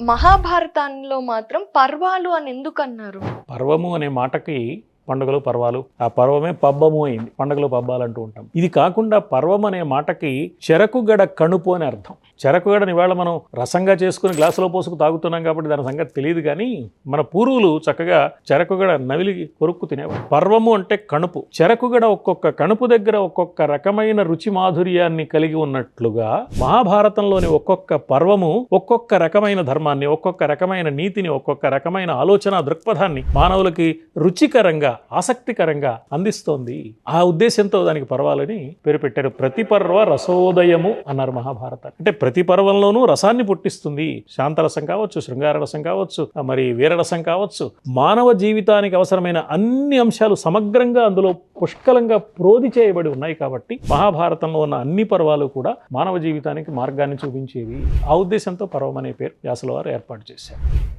మహాభారతంలో మాత్రం పర్వాలు అని ఎందుకు అన్నారు పర్వము అనే మాటకి పండుగలు పర్వాలు. ఆ పర్వమే పబ్బము అయింది. పండుగలు పబ్బాలు అంటూ ఉంటాం. ఇది కాకుండా పర్వం అనే మాటకి చెరకుగడ కణుపు అని అర్థం. చెరకుగడని ఇవాళ మనం రసంగా చేసుకుని గ్లాసులో పోసుకు తాగుతున్నాం కాబట్టి దాని సంగతి తెలియదు కానీ మన పూర్వులు చక్కగా చెరకుగడ నవిలి కొరుక్కు తినేవారు. పర్వము అంటే కణుపు. చెరకుగడ ఒక్కొక్క కణుపు దగ్గర ఒక్కొక్క రకమైన రుచి మాధుర్యాన్ని కలిగి ఉన్నట్లుగా మహాభారతంలోని ఒక్కొక్క పర్వము ఒక్కొక్క రకమైన ధర్మాన్ని ఒక్కొక్క రకమైన నీతిని ఒక్కొక్క రకమైన ఆలోచన దృక్పథాన్ని మానవులకి రుచికరంగా ఆసక్తికరంగా అందిస్తోంది. ఆ ఉద్దేశంతో దానికి పర్వాలని పేరు పెట్టారు. ప్రతి పర్వ రసోదయము అన్నారు మహాభారత. అంటే ప్రతి పర్వంలోనూ రసాన్ని పుట్టిస్తుంది. శాంతరసం కావచ్చు శృంగార రసం కావచ్చు మరి వీరరసం కావచ్చు. మానవ జీవితానికి అవసరమైన అన్ని అంశాలు సమగ్రంగా అందులో పుష్కలంగా ప్రోధి చేయబడి ఉన్నాయి కాబట్టి మహాభారతంలో ఉన్న అన్ని పర్వాలు కూడా మానవ జీవితానికి మార్గాన్ని చూపించేవి. ఆ ఉద్దేశంతో పర్వం అనే పేరు వ్యాసుల వారు ఏర్పాటు చేశారు.